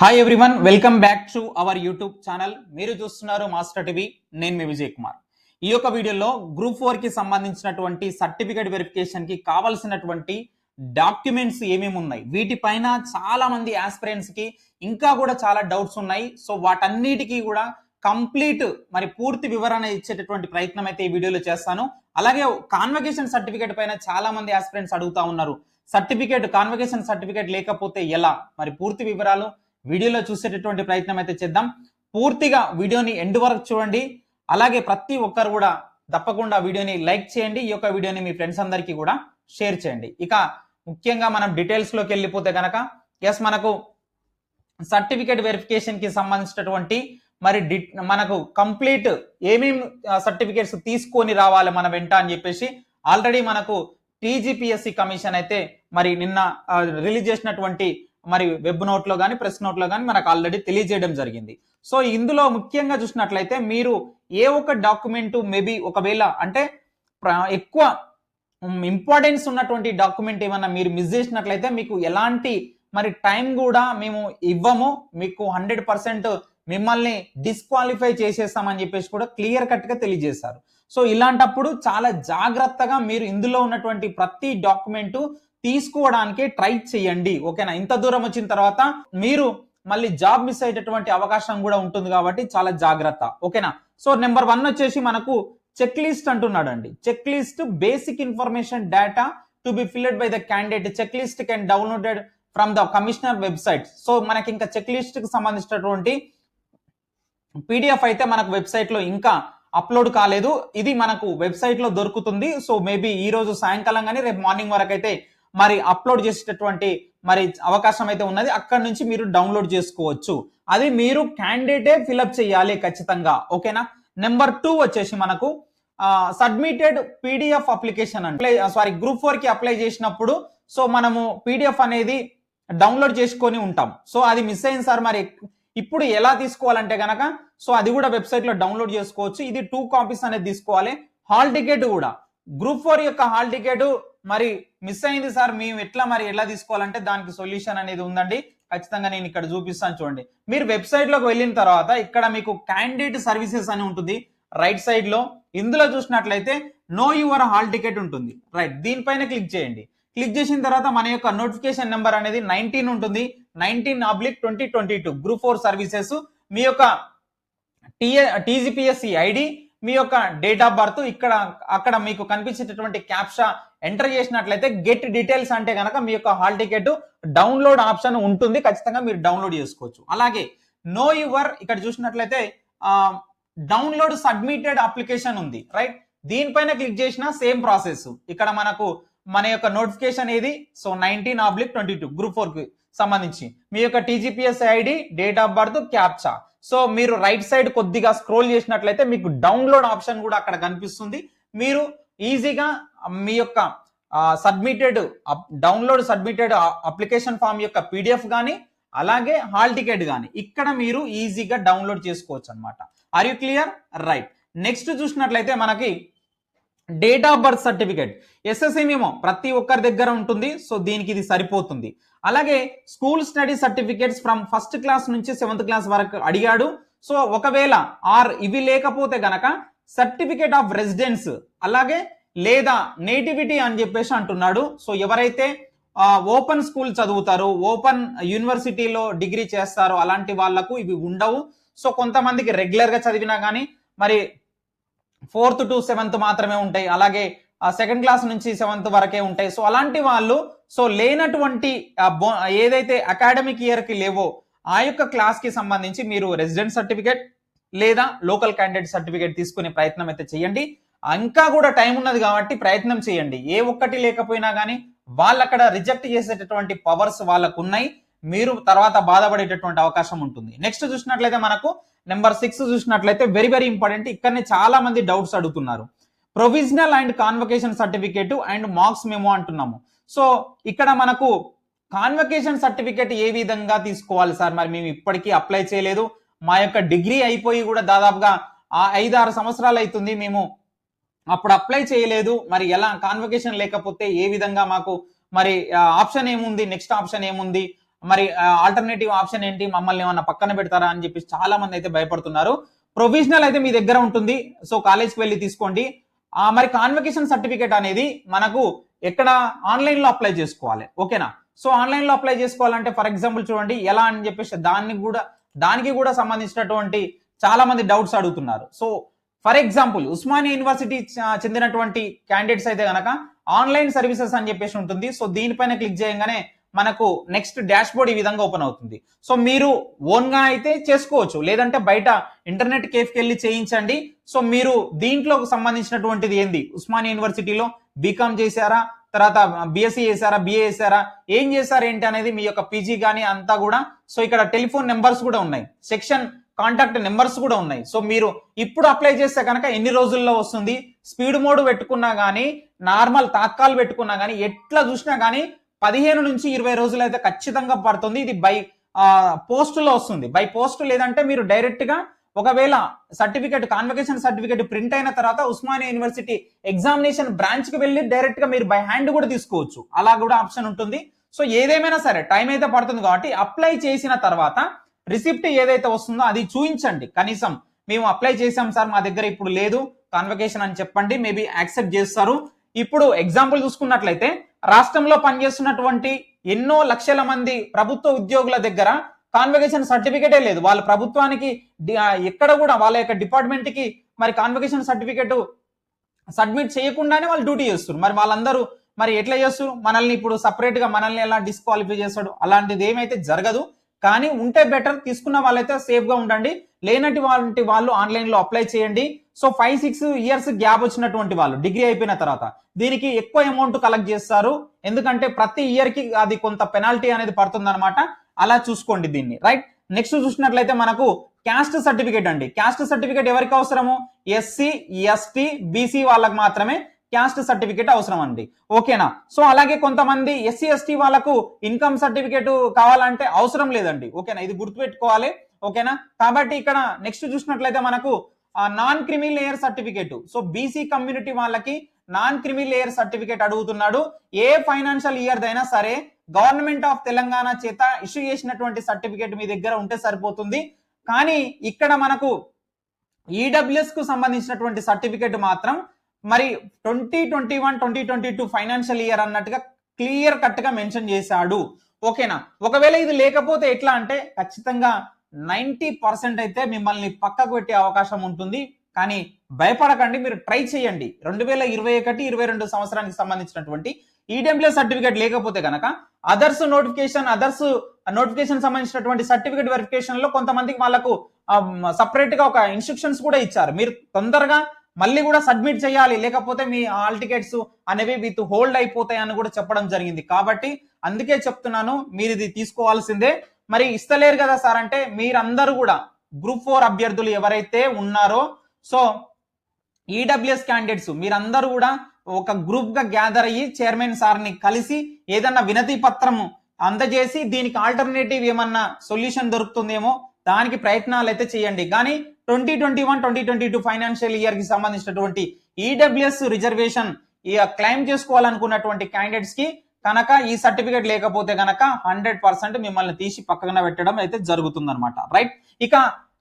Hi everyone welcome back to our YouTube channel మీరు చూస్తున్నారు master TV నేను మీ విజయ్ కుమార్. ఈ యొక్క వీడియోలో గ్రూప్ ఫోర్కి సంబంధించినటువంటి సర్టిఫికేట్ వెరిఫికేషన్కి కావాల్సినటువంటి డాక్యుమెంట్స్ ఏమేమి ఉన్నాయి? వీటిపైన చాలా మంది ఆస్పిరెంట్స్కి ఇంకా కూడా చాలా డౌట్స్ ఉన్నాయి. సో వాటన్నిటికీ కూడా కంప్లీట్ మరి పూర్తి వివరణ ఇచ్చేటటువంటి ప్రయత్నం అయితే ఈ వీడియోలో చేస్తాను. అలాగే కాన్వకేషన్ సర్టిఫికేట్ పైన చాలా మంది ఆస్పిరెంట్స్ అడుగుతా ఉన్నారు. సర్టిఫికేట్ కాన్వకేషన్ సర్టిఫికేట్ లేకపోతే ఎలా? మరి పూర్తి వివరాలు వీడియోలో చూసేటటువంటి ప్రయత్నం అయితే చేద్దాం. పూర్తిగా వీడియోని ఎండ్ వరకు చూడండి. అలాగే ప్రతి ఒక్కరు కూడా తప్పకుండా వీడియోని లైక్ చేయండి. ఈ యొక్క వీడియోని మీ ఫ్రెండ్స్ అందరికీ కూడా షేర్ చేయండి. ఇక ముఖ్యంగా మనం డీటెయిల్స్లోకి వెళ్ళిపోతే కనుక ఎస్ మనకు సర్టిఫికేట్ వెరిఫికేషన్కి సంబంధించినటువంటి మరి డి- మనకు కంప్లీట్ ఏమేమి సర్టిఫికేట్స్ తీసుకొని రావాలి మన వెంట అని చెప్పేసి ఆల్రెడీ మనకు టీజీపీఎస్సి కమిషన్ అయితే మరి నిన్న రిలీజ్ చేసినటువంటి మరి వెబ్ నోట్లో కానీ ప్రెస్ నోట్లో కానీ మనకు ఆల్రెడీ తెలియజేయడం జరిగింది. సో ఇందులో ముఖ్యంగా చూసినట్లయితే మీరు ఏ ఒక్క డాక్యుమెంట్ మేబీ ఒకవేళ అంటే ఎక్కువ ఇంపార్టెన్స్ ఉన్నటువంటి డాక్యుమెంట్ ఏమన్నా మీరు మిస్ చేసినట్లయితే మీకు ఎలాంటి మరి టైం కూడా మేము ఇవ్వము. మీకు హండ్రెడ్ పర్సెంట్ మిమ్మల్ని డిస్క్వాలిఫై చేసేస్తామని చెప్పేసి కూడా క్లియర్ కట్గా తెలియజేశారు. సో ఇలాంటప్పుడు చాలా జాగ్రత్తగా మీరు ఇందులో ఉన్నటువంటి ప్రతి డాక్యుమెంట్ తీసుకోవడానికి ట్రై చేయండి ఓకేనా? ఇంత దూరం వచ్చిన తర్వాత మీరు మళ్ళీ జాబ్ మిస్ అయ్యేటటువంటి అవకాశం కూడా ఉంటుంది కాబట్టి చాలా జాగ్రత్త ఓకేనా? సో నెంబర్ వన్ వచ్చేసి మనకు చెక్ లిస్ట్ అంటున్నాడండి. Check list basic information data to be filled by the candidate. Check list can downloaded from the commissioner website. So మనకి ఇంకా చెక్ లిస్ట్కి సంబంధించినటువంటి పీడిఎఫ్ అయితే మనకు వెబ్సైట్లో ఇంకా అప్లోడ్ కాలేదు. ఇది మనకు వెబ్సైట్లో దొరుకుతుంది. సో మేబీ ఈ రోజు సాయంకాలం కానీ రేపు మార్నింగ్ వరకు అయితే మరి అప్లోడ్ చేసేటటువంటి మరి అవకాశం అయితే ఉన్నది అక్కడ నుంచి మీరు డౌన్లోడ్ చేసుకోవచ్చు. అది మీరు క్యాండిడేటే ఫిలప్ చేయాలి ఖచ్చితంగా ఓకేనా? నెంబర్ టూ వచ్చేసి మనకు సబ్మిటెడ్ పీడిఎఫ్ అప్లికేషన్ అంటే సారీ గ్రూప్ ఫోర్కి అప్లై చేసినప్పుడు సో మనము పీడిఎఫ్ అనేది డౌన్లోడ్ చేసుకొని ఉంటాం. సో అది మిస్ అయింది సార్ మరి ఇప్పుడు ఎలా తీసుకోవాలంటే కనుక సో అది కూడా వెబ్సైట్లో డౌన్లోడ్ చేసుకోవచ్చు. ఇది టూ కాపీస్ అనేది తీసుకోవాలి. హాల్ టికెట్ కూడా. గ్రూప్ ఫోర్ యొక్క హాల్ టికెట్ మరి మిస్ అయింది సార్ మేము ఎట్లా మరి ఎలా తీసుకోవాలంటే దానికి సొల్యూషన్ అనేది ఉందండి. ఖచ్చితంగా నేను ఇక్కడ చూపిస్తాను చూడండి. మీరు వెబ్సైట్లోకి వెళ్ళిన తర్వాత ఇక్కడ మీకు క్యాండిడేట్ సర్వీసెస్ అని ఉంటుంది. రైట్ సైడ్లో ఇందులో చూసినట్లయితే నో యువర్ హాల్ టికెట్ ఉంటుంది. రైట్ దీనిపైన క్లిక్ చేయండి. క్లిక్ చేసిన తర్వాత మన యొక్క నోటిఫికేషన్ నెంబర్ అనేది నైన్టీన్ ఉంటుంది. Nineteen oblique twenty twenty two group four services మీ యొక్క టీఏ టీజీపీఎస్సి ఐడి మీ యొక్క డేట్ ఆఫ్ బర్త్ ఇక్కడ అక్కడ మీకు కనిపించేటటువంటి క్యాప్షా ఎంటర్ చేసినట్లయితే గెట్ డీటెయిల్స్ అంటే కనుక మీ యొక్క హాల్ టికెట్ డౌన్లోడ్ ఆప్షన్ ఉంటుంది. ఖచ్చితంగా మీరు డౌన్లోడ్ చేసుకోవచ్చు. అలాగే నో యువర్ ఇక్కడ చూసినట్లయితే డౌన్లోడ్ సబ్మిటెడ్ అప్లికేషన్ ఉంది రైట్ దీనిపైన క్లిక్ చేసిన సేమ్ ప్రాసెస్ ఇక్కడ మనకు మన యొక్క నోటిఫికేషన్ ఏది? So nineteen oblique twenty two group ఫోర్కి సంబంధించి. మీ యొక్క TGPS ID date of birth captcha so మీరు రైట్ సైడ్ కొద్దిగా స్క్రోల్ చేసినట్లయితే మీకు డౌన్లోడ్ ఆప్షన్ కూడా అక్కడ కనిపిస్తుంది. మీరు ఈజీగా మీ యొక్క submitted download submitted application form యొక్క పీడిఎఫ్ కానీ అలాగే హాల్ టికెట్ కానీ ఇక్కడ మీరు ఈజీగా డౌన్లోడ్ చేసుకోవచ్చు అనమాట are you clear right next చూసినట్లయితే మనకి date of birth certificate SSC మేము ప్రతి ఒక్కరి దగ్గర ఉంటుంది సో దీనికి ఇది సరిపోతుంది. అలాగే school study certificates from first class నుంచి సెవెంత్ క్లాస్ వరకు అడిగాడు. సో ఒకవేళ ఆర్ ఇవి లేకపోతే గనక సర్టిఫికేట్ ఆఫ్ రెసిడెన్స్ అలాగే లేదా నేటివిటీ అని చెప్పేసి అంటున్నాడు. సో ఎవరైతే ఓపెన్ స్కూల్ చదువుతారో ఓపెన్ యూనివర్సిటీలో డిగ్రీ చేస్తారో అలాంటి వాళ్ళకు ఇవి ఉండవు. సో కొంతమందికి రెగ్యులర్గా చదివినా కానీ మరి ఫోర్త్ టు సెవెంత్ మాత్రమే ఉంటాయి. అలాగే సెకండ్ క్లాస్ నుంచి సెవెంత్ వరకే ఉంటాయి. సో అలాంటి వాళ్ళు సో లేనటువంటి ఏదైతే అకాడమిక్ ఇయర్కి లేవో ఆ యొక్క క్లాస్కి సంబంధించి మీరు రెసిడెంట్ సర్టిఫికేట్ లేదా లోకల్ క్యాండిడేట్ సర్టిఫికేట్ తీసుకునే ప్రయత్నం అయితే చేయండి. ఇంకా కూడా టైం ఉన్నది కాబట్టి ప్రయత్నం చేయండి. ఏ ఒక్కటి లేకపోయినా కానీ వాళ్ళు అక్కడ రిజెక్ట్ చేసేటటువంటి పవర్స్ వాళ్ళకు ఉన్నాయి మీరు తర్వాత బాధపడేటటువంటి అవకాశం ఉంటుంది. నెక్స్ట్ చూసినట్లయితే మనకు నెంబర్ సిక్స్ చూసినట్లయితే వెరీ వెరీ ఇంపార్టెంట్. ఇక్కడనే చాలా మంది డౌట్స్ అడుగుతున్నారు. Provisional and convocation certificate and marks memo అంటున్నాము. సో ఇక్కడ మనకు కాన్వకేషన్ సర్టిఫికేట్ ఏ విధంగా తీసుకోవాలి సార్? మరి మేము ఇప్పటికీ అప్లై చేయలేదు. మా యొక్క డిగ్రీ అయిపోయి కూడా దాదాపుగా ఐదు ఆరు సంవత్సరాలు అవుతుంది. మేము అప్పుడు అప్లై చేయలేదు. మరి ఎలా? కాన్వకేషన్ లేకపోతే ఏ విధంగా మాకు? మరి ఆప్షన్ ఏముంది? నెక్స్ట్ ఆప్షన్ ఏముంది? మరి ఆల్టర్నేటివ్ ఆప్షన్ ఏంటి? మమ్మల్ని ఏమన్నా పక్కన పెడతారా అని చెప్పి చాలా మంది అయితే భయపడుతున్నారు. ప్రొవిజనల్ అయితే మీ దగ్గర ఉంటుంది. సో కాలేజ్కి వెళ్ళి తీసుకోండి. ఆ, మరి కాన్వకేషన్ సర్టిఫికేట్ అనేది మనకు ఎక్కడ? ఆన్లైన్లో అప్లై చేసుకోవాలి. ఓకేనా సో ఆన్లైన్లో అప్లై చేసుకోవాలంటే ఫర్ ఎగ్జాంపుల్ చూడండి ఎలా అని చెప్పేసి దాన్ని కూడా దానికి కూడా సంబంధించినటువంటి చాలా మంది డౌట్స్ అడుగుతున్నారు. So for example Osmania university చెందినటువంటి క్యాండిడేట్స్ అయితే గనక ఆన్లైన్ సర్వీసెస్ అని చెప్పేసి ఉంటుంది. సో దీనిపైన క్లిక్ చేయగానే మనకు నెక్స్ట్ డాష్ బోర్డ్ ఈ విధంగా ఓపెన్ అవుతుంది. సో మీరు ఓన్గా అయితే చేసుకోవచ్చు. లేదంటే బయట ఇంటర్నెట్ కేఫ్కి వెళ్ళి చేయించండి. సో మీరు దీంట్లో సంబంధించినటువంటిది ఏంది? ఉస్మానియా యూనివర్సిటీలో బీకామ్ చేశారా? తర్వాత బీఎస్సీ చేశారా? బిఏ చేశారా? ఏం చేశారు ఏంటి అనేది మీ యొక్క పీజీ కానీ అంతా కూడా. సో ఇక్కడ టెలిఫోన్ నెంబర్స్ కూడా ఉన్నాయి. సెక్షన్ కాంటాక్ట్ నెంబర్స్ కూడా ఉన్నాయి. సో మీరు ఇప్పుడు అప్లై చేస్తే కనుక ఎన్ని రోజుల్లో వస్తుంది? స్పీడ్ మోడ్ పెట్టుకున్నా కానీ నార్మల్ తాత్కాలు పెట్టుకున్నా కానీ ఎట్లా చూసినా కానీ పదిహేను నుంచి ఇరవై రోజులు అయితే ఖచ్చితంగా పడుతుంది. ఇది బై పోస్టులో వస్తుంది. బై పోస్ట్ లేదంటే మీరు డైరెక్ట్గా ఒకవేళ సర్టిఫికేట్ కాన్వకేషన్ సర్టిఫికేట్ ప్రింట్ అయిన తర్వాత ఉస్మానియా యూనివర్సిటీ ఎగ్జామినేషన్ బ్రాంచ్కి వెళ్ళి డైరెక్ట్గా మీరు బై హ్యాండ్ కూడా తీసుకోవచ్చు. అలా కూడా ఆప్షన్ ఉంటుంది. సో ఏదేమైనా సరే టైం అయితే పడుతుంది కాబట్టి అప్లై చేసిన తర్వాత రిసిప్ట్ ఏదైతే వస్తుందో అది చూపించండి కనీసం మేము అప్లై చేసాం సార్ మా దగ్గర ఇప్పుడు లేదు కాన్వకేషన్ అని చెప్పండి మేబీ యాక్సెప్ట్ చేస్తారు. ఇప్పుడు ఎగ్జాంపుల్ చూసుకున్నట్లయితే రాష్ట్రంలో పనిచేస్తున్నటువంటి ఎన్నో లక్షల మంది ప్రభుత్వ ఉద్యోగుల దగ్గర కాన్వకేషన్ సర్టిఫికేటే లేదు. వాళ్ళ ప్రభుత్వానికి ఎక్కడ కూడా వాళ్ళ యొక్క డిపార్ట్మెంట్కి మరి కాన్వకేషన్ సర్టిఫికేట్ సబ్మిట్ చేయకుండానే వాళ్ళు డ్యూటీ చేస్తారు మరి వాళ్ళందరూ మరి ఎట్లా చేస్తారు మనల్ని ఇప్పుడు సపరేట్గా మనల్ని ఎలా డిస్క్వాలిఫై చేస్తాడు? అలాంటిది ఏమైతే జరగదు. కానీ ఉంటే బెటర్ తీసుకున్న వాళ్ళైతే సేఫ్గా ఉండండి. లేనటి వాళ్ళంటి వాళ్ళు ఆన్లైన్లో అప్లై చేయండి. So five six years gap వచ్చినటువంటి వాళ్ళు డిగ్రీ అయిపోయిన తర్వాత దీనికి ఎక్కువ అమౌంట్ కలెక్ట్ చేస్తారు. ఎందుకంటే ప్రతి ఇయర్కి అది కొంత పెనాల్టీ అనేది పడుతుంది అలా చూసుకోండి దీన్ని. రైట్ నెక్స్ట్ చూసినట్లయితే మనకు క్యాస్ట్ సర్టిఫికేట్ అండి. క్యాస్ట్ సర్టిఫికేట్ ఎవరికి అవసరము? ఎస్సీ ఎస్టీ బీసీ వాళ్ళకి మాత్రమే. క్యాస్ట్ సర్టిఫికేట్ అవసరం అండి ఓకేనా? సో అలాగే కొంతమంది ఎస్సీ ఎస్టీ వాళ్ళకు ఇన్కమ్ సర్టిఫికేట్ కావాలంటే అవసరం లేదండి. ఓకేనా? ఇది గుర్తుపెట్టుకోవాలి. ఓకేనా? కాబట్టి ఇక్కడ నెక్స్ట్ చూసినట్లయితే మనకు non creamy layer certificate so BC community వాళ్ళకి నాన్ క్రిమి లేయర్ సర్టిఫికేట్ అడుగుతున్నాడు. ఏ ఫైనాన్షియల్ ఇయర్ అయినా సరే గవర్నమెంట్ ఆఫ్ తెలంగాణ చేత ఇష్యూ చేసినటువంటి సర్టిఫికేట్ మీ దగ్గర ఉంటే సరిపోతుంది. కానీ ఇక్కడ మనకు ఈడబ్ల్యూఎస్కు సంబంధించినటువంటి సర్టిఫికేట్ మాత్రం మరి twenty twenty one twenty twenty two financial year అన్నట్టుగా క్లియర్ కట్గా మెన్షన్ చేశాడు. ఓకేనా? ఒకవేళ ఇది లేకపోతే ఎట్లా అంటే ఖచ్చితంగా నైంటీ పర్సెంట్ అయితే మిమ్మల్ని పక్కకు పెట్టే అవకాశం ఉంటుంది. కానీ భయపడకండి మీరు ట్రై చేయండి. రెండు వేల ఇరవై ఒకటి ఇరవై రెండు సంవత్సరానికి సంబంధించినటువంటి ఈడబ్ల్యూఎస్ సర్టిఫికేట్ లేకపోతే కనుక అదర్స్ నోటిఫికేషన్ అదర్స్ నోటిఫికేషన్ సంబంధించినటువంటి సర్టిఫికేట్ వెరిఫికేషన్లో కొంతమందికి వాళ్ళకు సపరేట్గా ఒక ఇన్స్ట్రక్షన్స్ కూడా ఇచ్చారు. మీరు తొందరగా మళ్ళీ కూడా సబ్మిట్ చేయాలి. లేకపోతే మీ ఆల్ టికెట్స్ అనేవి విత్ హోల్డ్ అయిపోతాయి అని కూడా చెప్పడం జరిగింది. కాబట్టి అందుకే చెప్తున్నాను మీరు ఇది తీసుకోవాల్సిందే. మరి ఇస్తలేరు కదా సార్ అంటే మీరందరూ కూడా గ్రూప్ ఫోర్ అభ్యర్థులు ఎవరైతే ఉన్నారో సో ఈడబ్ల్యూఎస్ క్యాండిడేట్స్ మీరందరూ కూడా ఒక గ్రూప్గా గ్యాదర్ అయ్యి చైర్మన్ సార్ని కలిసి ఏదన్నా వినతి పత్రము అందజేసి దీనికి ఆల్టర్నేటివ్ ఏమన్నా సొల్యూషన్ దొరుకుతుందేమో దానికి ప్రయత్నాలు అయితే చేయండి. కానీ twenty twenty one twenty twenty two financial ఇయర్కి సంబంధించినటువంటి ఈడబ్ల్యూఎస్ రిజర్వేషన్ క్లెయిమ్ చేసుకోవాలనుకున్నటువంటి క్యాండిడేట్స్కి కనుక ఈ సర్టిఫికేట్ లేకపోతే కనుక హండ్రెడ్ పర్సెంట్ మిమ్మల్ని తీసి పక్కన పెట్టడం అయితే జరుగుతుంది అనమాట రైట్ ఇక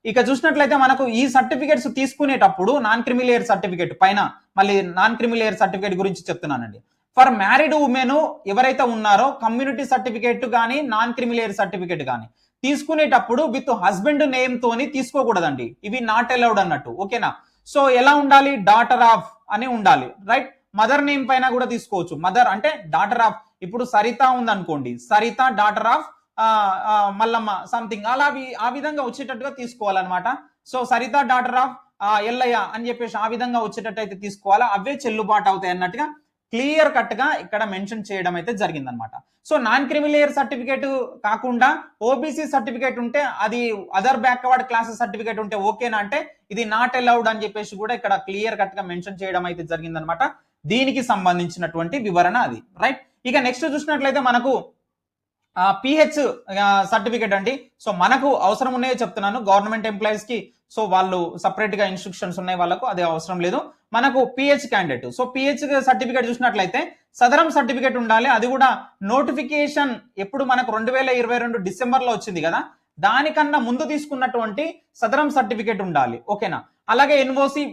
ఇక చూసినట్లయితే మనకు ఈ సర్టిఫికేట్స్ తీసుకునేటప్పుడు నాన్ క్రిమిలేయర్ సర్టిఫికేట్ పైన మళ్ళీ నాన్ క్రిమిలేయర్ సర్టిఫికేట్ గురించి చెప్తున్నానండి. ఫర్ మ్యారీడ్ ఉమెన్ ఎవరైతే ఉన్నారో కమ్యూనిటీ సర్టిఫికేట్ కానీ నాన్ క్రిమిలేయర్ సర్టిఫికేట్ కానీ తీసుకునేటప్పుడు విత్ హస్బెండ్ నేమ్ తోని తీసుకోకూడదండి. ఇవి నాట్ అలౌడ్ అన్నట్టు. ఓకేనా? సో ఎలా ఉండాలి? డాటర్ ఆఫ్ అని ఉండాలి. రైట్ మదర్ నేమ్ పైన కూడా తీసుకోవచ్చు. మదర్ అంటే డాటర్ ఆఫ్ ఇప్పుడు సరిత ఉందనుకోండి. Saritha daughter of Mallamma something అలా ఆ విధంగా వచ్చేటట్టుగా తీసుకోవాలన్నమాట. So Saritha daughter of Yellaiah అని చెప్పేసి ఆ విధంగా వచ్చేటట్టు అయితే తీసుకోవాలా? అవే చెల్లుబాటు అవుతాయి అన్నట్టుగా క్లియర్ కట్గా ఇక్కడ మెన్షన్ చేయడం అయితే జరిగిందనమాట. So non creamy layer certificate కాకుండా ఓబీసీ సర్టిఫికేట్ ఉంటే అది అదర్ బ్యాక్వర్డ్ క్లాసెస్ సర్టిఫికేట్ ఉంటే ఓకేనా అంటే ఇది నాట్ అలౌడ్ అని చెప్పేసి కూడా ఇక్కడ క్లియర్ కట్గా మెన్షన్ చేయడం అయితే జరిగిందనమాట. దీనికి సంబంధించినటువంటి వివరణ అది రైట్ ఇక నెక్స్ట్ చూసినట్లయితే మనకు పిహెచ్ సర్టిఫికేట్ అండి. సో మనకు అవసరం ఉన్నాయో చెప్తున్నాను. గవర్నమెంట్ ఎంప్లాయీస్కి సో వాళ్ళు సపరేట్గా ఇన్స్ట్రక్షన్స్ ఉన్నాయి వాళ్ళకు అది అవసరం లేదు. మనకు PH candidate so PH certificate చూసినట్లయితే సదరం సర్టిఫికేట్ ఉండాలి. అది కూడా నోటిఫికేషన్ ఎప్పుడు మనకు రెండు వేల ఇరవై రెండు డిసెంబర్లో వచ్చింది కదా. దానికన్నా ముందు తీసుకున్నటువంటి సదరం సర్టిఫికేట్ ఉండాలి. ఓకేనా అలాగే NOC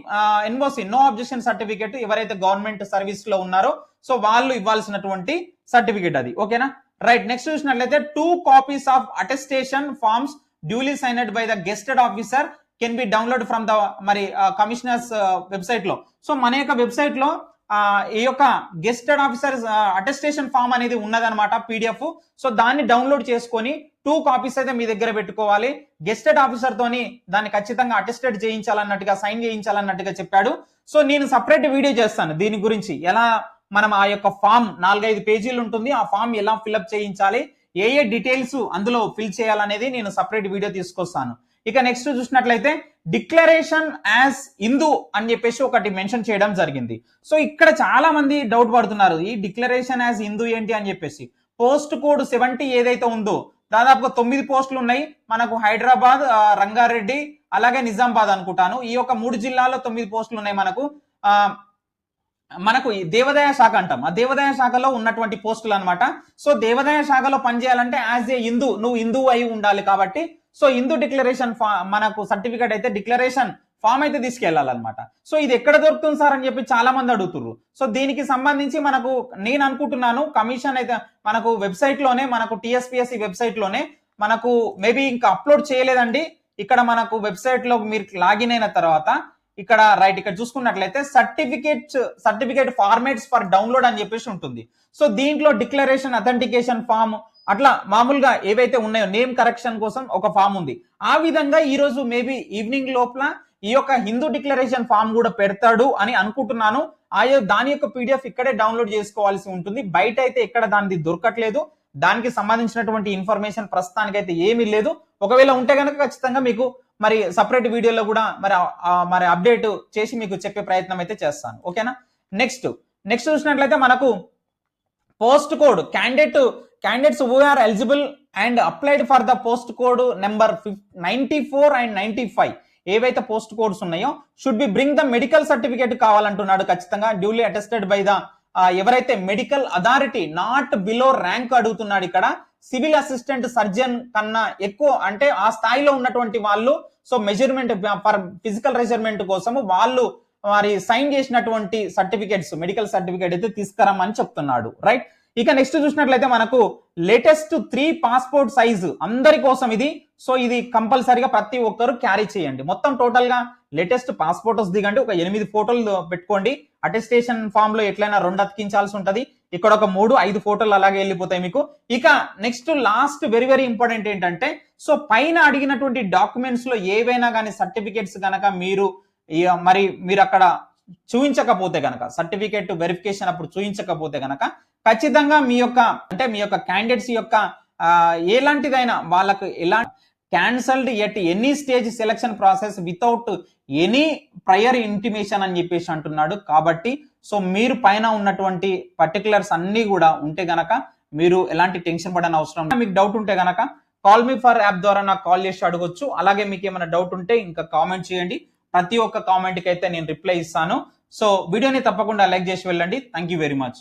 NOC no objection certificate ఎవరైతే గవర్నమెంట్ సర్వీస్లో ఉన్నారో సో వాళ్ళు ఇవ్వాల్సినటువంటి సర్టిఫికేట్ అది. ఓకేనా రైట్ నెక్స్ట్ చూసినట్లయితే two copies of attestation forms duly signed by the gazetted officer can be download from the మరి uh, కమిషనర్స్ వెబ్సైట్ uh, లో. సో మన యొక్క వెబ్సైట్లో ఈ యొక్క గెస్టెడ్ ఆఫీసర్ అటెస్టేషన్ ఫామ్ అనేది ఉన్నదనమాట పీడిఎఫ్ సో దాన్ని డౌన్లోడ్ చేసుకొని టూ కాపీస్ అయితే మీ దగ్గర పెట్టుకోవాలి. గెస్టెడ్ ఆఫీసర్ తోని దాన్ని ఖచ్చితంగా అటెస్టెడ్ చేయించాలన్నట్టుగా సైన్ చేయించాలన్నట్టుగా చెప్పాడు. సో నేను సపరేట్ వీడియో చేస్తాను దీని గురించి. ఎలా మనం ఆ యొక్క ఫామ్ నాలుగైదు పేజీలు ఉంటుంది. ఆ ఫామ్ ఎలా ఫిల్అప్ చేయించాలి? ఏ ఏ డీటెయిల్స్ అందులో ఫిల్ చేయాలనేది నేను సపరేట్ వీడియో తీసుకొస్తాను. ఇక నెక్స్ట్ చూసినట్లయితే డిక్లరేషన్ యాజ్ హిందూ అని చెప్పేసి ఒకటి మెన్షన్ చేయడం జరిగింది. సో ఇక్కడ చాలా మంది డౌట్ పడుతున్నారు. ఈ డిక్లరేషన్ యాజ్ హిందూ ఏంటి అని చెప్పేసి. పోస్ట్ కోడ్ సెవెంటీ ఏదైతే ఉందో దాదాపుగా తొమ్మిది పోస్టులు ఉన్నాయి. మనకు హైదరాబాద్ రంగారెడ్డి అలాగే నిజామాబాద్ అనుకుంటాను. ఈ యొక్క మూడు జిల్లాల్లో తొమ్మిది పోస్టులు ఉన్నాయి మనకు. ఆ మనకు దేవాదాయ శాఖ అంటాం. ఆ దేవాదాయ శాఖలో ఉన్నటువంటి పోస్టులు అన్నమాట. సో దేవాదాయ శాఖలో పనిచేయాలంటే యాజ్ ఏ హిందూ నువ్వు హిందూ అయి ఉండాలి కాబట్టి సో హిందూ డిక్లరేషన్ మనకు సర్టిఫికేట్ అయితే డిక్లరేషన్ ఫామ్ అయితే తీసుకెళ్ళాలన్నమాట సో ఇది ఎక్కడ దొరుకుతుంది సార్ అని చెప్పి చాలా మంది అడుగుతుర్రు. సో దీనికి సంబంధించి మనకు నేను అనుకుంటున్నాను కమిషన్ అయితే మనకు వెబ్సైట్లోనే మనకు టిఎస్పిఎస్సి వెబ్సైట్లోనే మనకు మేబీ ఇంకా అప్లోడ్ చేయలేదండి. ఇక్కడ మనకు వెబ్సైట్లో మీరు లాగిన్ అయిన తర్వాత ఇక్కడ రైట్ ఇక్కడ చూసుకున్నట్లయితే certificate certificate formats for download అని చెప్పేసి ఉంటుంది. సో దీంట్లో డిక్లరేషన్ అథెంటికేషన్ ఫామ్ అట్లా మామూలుగా ఏవైతే ఉన్నాయో నేమ్ కరెక్షన్ కోసం ఒక ఫామ్ ఉంది. ఆ విధంగా ఈ రోజు మేబీ ఈవినింగ్ లోపల ఈ యొక్క హిందూ డిక్లరేషన్ ఫామ్ కూడా పెడతాడు అని అనుకుంటున్నాను. ఆయా దాని యొక్క పీడిఎఫ్ ఇక్కడే డౌన్లోడ్ చేసుకోవాల్సి ఉంటుంది. బయట అయితే ఎక్కడ దానిది దొరకట్లేదు. దానికి సంబంధించినటువంటి ఇన్ఫర్మేషన్ ప్రస్తుతానికి అయితే ఏమీ లేదు. ఒకవేళ ఉంటే కనుక ఖచ్చితంగా మీకు మరి సపరేట్ వీడియోలో కూడా మరి మరి అప్డేట్ చేసి మీకు చెప్పే ప్రయత్నం అయితే చేస్తాను. ఓకేనా నెక్స్ట్ నెక్స్ట్ చూసినట్లయితే మనకు post code candidate candidates who are eligible and applied for the post code number ninety four and ninety five ఏవైతే పోస్ట్ కోడ్స్ ఉన్నాయో should be bring the medical certificate కావాలంటున్నాడు ఖచ్చితంగా డ్యూలీ అటెస్టెడ్ బై ద ఎవరైతే medical authority not below rank అడుగుతున్నాడు ఇక్కడ civil assistant surgeon కన్నా ఎక్కువ అంటే ఆ స్థాయిలో ఉన్నటువంటి వాళ్ళు so measurement for physical measurement కోసము వాళ్ళు మరి సైన్ చేసినటువంటి సర్టిఫికేట్స్ మెడికల్ సర్టిఫికేట్ అయితే తీసుకురమ్మని చెప్తున్నాడు రైట్ ఇక నెక్స్ట్ చూసినట్లయితే మనకు లేటెస్ట్ త్రీ పాస్పోర్ట్ సైజు అందరి కోసం ఇది. సో ఇది కంపల్సరీగా ప్రతి ఒక్కరు క్యారీ చేయండి. మొత్తం టోటల్గా లేటెస్ట్ పాస్పోర్ట్స్ దిగండి. ఒక ఎనిమిది ఫోటోలు పెట్టుకోండి. అటెస్టేషన్ ఫామ్లో ఎట్లయినా రెండు అతికించాల్సి ఉంటుంది. ఇక్కడ ఒక మూడు ఐదు ఫోటోలు అలాగే వెళ్ళిపోతాయి మీకు. ఇక next last very very important ఏంటంటే సో పైన అడిగినటువంటి డాక్యుమెంట్స్లో ఏవైనా కానీ సర్టిఫికేట్స్ కనుక మీరు మరి మీరు అక్కడ చూపించకపోతే గనక సర్టిఫికేట్ వెరిఫికేషన్ అప్పుడు చూపించకపోతే గనక ఖచ్చితంగా మీ యొక్క అంటే మీ యొక్క క్యాండిడేట్స్ యొక్క ఎలాంటిదైనా వాళ్ళకు ఎలా cancelled at any stage selection process without any prior intimation అని చెప్పేసి అంటున్నాడు. కాబట్టి సో మీరు పైన ఉన్నటువంటి పర్టికులర్స్ అన్నీ కూడా ఉంటే గనక మీరు ఎలాంటి టెన్షన్ పడని అవసరం మీకు డౌట్ ఉంటే గనక కాల్ మీ ఫర్ యాప్ ద్వారా నాకు కాల్ చేసి అడగొచ్చు. అలాగే మీకు ఏమైనా డౌట్ ఉంటే ఇంకా కామెంట్ చేయండి. ప్రతి ఒక్క కామెంట్కి అయితే నేను రిప్లై ఇస్తాను. సో వీడియోని తప్పకుండా లైక్ చేసి వెళ్ళండి. Thank you very much